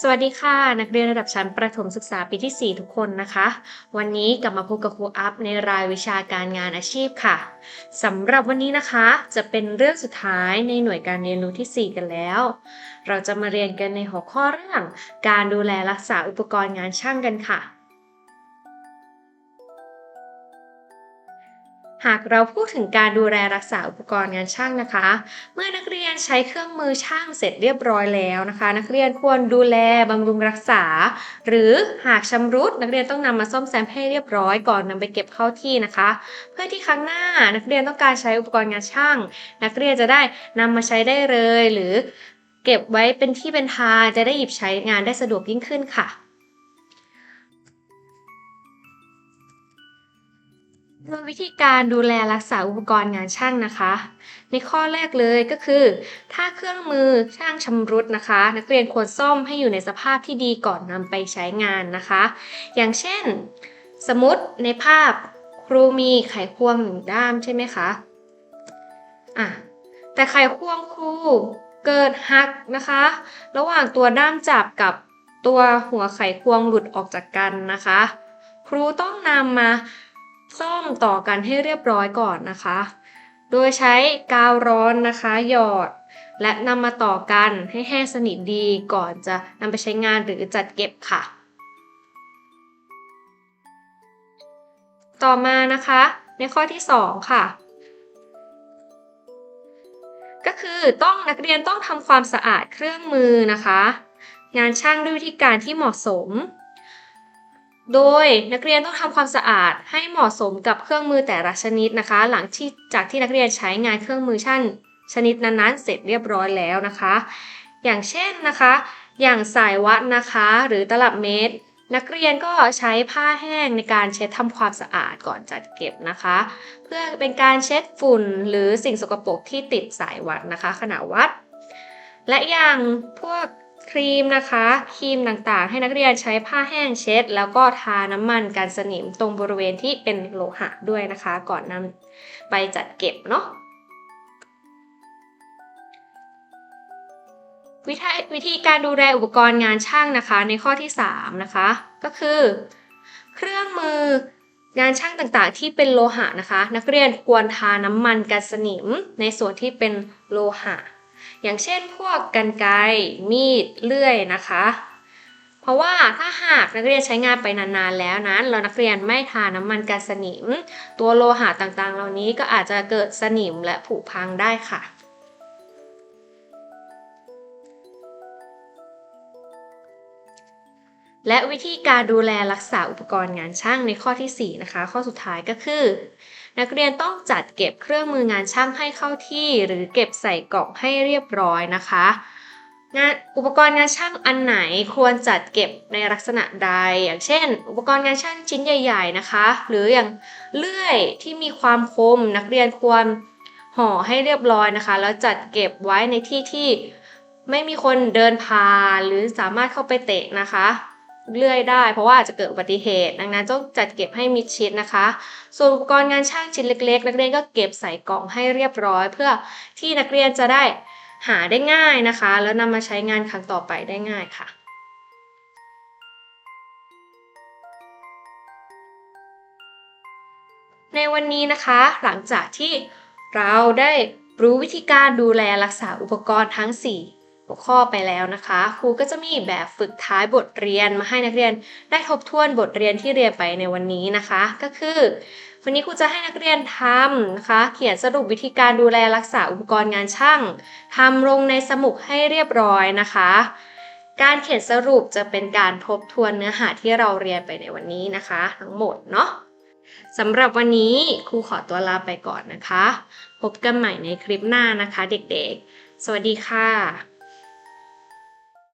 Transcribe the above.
สวัสดีค่ะ นักเรียนระดับชั้นประถมศึกษาปีที่ 4 ทุกคนนะคะ วันนี้กลับมาพบกับครูอัพในรายวิชาการงานอาชีพค่ะสำหรับวันนี้นะคะจะเป็นเรื่องสุดท้ายในหน่วยการเรียนรู้ที่ 4 กันแล้ว เราจะมาเรียนกันในหัวข้อเรื่อง การดูแลรักษาอุปกรณ์งานช่างกันค่ะ หากเราพูดถึงการดูแลรักษาอุปกรณ์งานช่างนะคะ เมื่อนักเรียนใช้เครื่องมือช่างเสร็จเรียบร้อยแล้วนะคะ นักเรียนควรดูแลบำรุงรักษา หรือหากชำรุด นักเรียนต้องนำมาซ่อมแซมให้เรียบร้อยก่อนนำไปเก็บเข้าที่นะคะ เพื่อที่ครั้งหน้านักเรียนต้องการใช้อุปกรณ์งานช่าง นักเรียนจะได้นำมาใช้ได้เลย หรือ เก็บไว้เป็นที่เป็นทางจะได้หยิบใช้งานได้สะดวกยิ่งขึ้นค่ะ โดยวิธีการดูแลรักษาอุปกรณ์งานช่างนะคะ ในข้อแรกเลยก็คือ ถ้าเครื่องมือช่างชำรุดนะคะ นักเรียนควรซ่อมให้อยู่ในสภาพที่ดีก่อนนำไปใช้งานนะคะ อย่างเช่น สมมติในภาพครูมีไขควงหนึ่งด้ามใช่ไหมคะอะแต่ไขควงครูเกิดหักนะคะ ระหว่างตัวด้ามจับกับตัวหัวไขควงหลุดออกจากกันนะคะ ครูต้องนำมา ซ่อมต่อกันให้เรียบร้อยก่อนนะคะ โดยใช้กาวร้อนนะคะหยอด และนำมาต่อกันให้แห้งสนิทดีก่อนจะนำไปใช้งานหรือจัดเก็บค่ะ ต่อมานะคะ ในข้อที่ 2 ค่ะก็คือต้องนักเรียนต้องทำความสะอาดเครื่องมือนะคะ งานช่างด้วยวิธีการที่เหมาะสม โดยนักเรียนต้องทำความสะอาดให้เหมาะสมกับเครื่องมือแต่ละชนิดนะคะ หลังที่จากที่นักเรียนใช้งานเครื่องมือช่างชนิดนั้นๆ เสร็จเรียบร้อยแล้วนะคะ อย่างเช่นนะคะ อย่างสายวัดนะคะ หรือตลับเมตร นักเรียนก็ใช้ผ้าแห้งในการเช็ดทำความสะอาดก่อนจัดเก็บนะคะ เพื่อเป็นการเช็ดฝุ่นหรือสิ่งสกปรกที่ติดสายวัดนะคะ ขณะวัด และอย่างพวก ครีมนะคะ ครีมต่างๆ ให้นักเรียนใช้ผ้าแห้งเช็ด แล้วก็ทาน้ำมันกันสนิมตรงบริเวณที่เป็นโลหะด้วยนะคะ ก่อนนำไปจัดเก็บเนาะวิธีวิธีการดูแลอุปกรณ์งานช่างนะคะ ในข้อที่ 3 นะคะ ก็คือ เครื่องมืองานช่างต่างๆ ที่เป็นโลหะนะคะ นักเรียนควรทาน้ำมันกันสนิมในส่วนที่เป็นโลหะ อย่างเช่นพวกกันไกมีด เลื่อยนะคะ เพราะว่าถ้าหากนักเรียนใช้งานไปนานๆแล้วนั้นเรานักเรียนไม่ทาน้ำมันกันสนิม ตัวโลหะต่างๆ เหล่านี้ก็อาจจะเกิดสนิมและผุพังได้ค่ะ และวิธีการดูแลรักษาอุปกรณ์งานช่างในข้อที่ 4 นะคะ ข้อสุดท้ายก็คือ นักเรียนต้องจัดเก็บเครื่องมืองานช่างให้เข้าที่ หรือเก็บใส่กล่องให้เรียบร้อยนะคะงานอุปกรณ์งานช่างอันไหนควรจัดเก็บในลักษณะใด อย่างเช่น อุปกรณ์งานช่างชิ้นใหญ่ ๆนะคะ หรืออย่างเลื่อยที่มีความคม นักเรียนควรห่อให้เรียบร้อยนะคะ แล้วจัดเก็บไว้ในที่ที่ไม่มีคนเดินผ่านหรือสามารถเข้าไปเตะนะคะ เลื่อยได้ เพราะว่าอาจจะเกิดอุบัติเหตุ ดังนั้นต้องจัดเก็บให้มิดชิดนะคะ ส่วนอุปกรณ์งานช่างชิ้นเล็กๆ นักเรียนก็เก็บใส่กล่องให้เรียบร้อย เพื่อที่นักเรียนจะได้หาได้ง่ายนะคะ แล้วนำมาใช้งานครั้งต่อไปได้ง่ายค่ะในวันนี้นะคะหลังจากที่เราได้รู้วิธีการดูแลรักษาอุปกรณ์ทั้ง 4 หัวข้อไปแล้วนะคะ ครูก็จะมีแบบฝึกท้ายบทเรียนมาให้นักเรียนได้ทบทวนบทเรียนที่เรียนไปในวันนี้นะคะ ก็คือวันนี้ครูจะให้นักเรียนทำนะคะ เขียนสรุปวิธีการดูแลรักษาอุปกรณ์งานช่างทำลงในสมุดให้เรียบร้อยนะคะ การเขียนสรุปจะเป็นการทบทวนเนื้อหาที่เราเรียนไปในวันนี้นะคะ ทั้งหมดเนาะสำหรับวันนี้ครูขอตัวลาไปก่อนนะคะ พบกันใหม่ในคลิปหน้านะคะ เด็กๆ สวัสดีค่ะ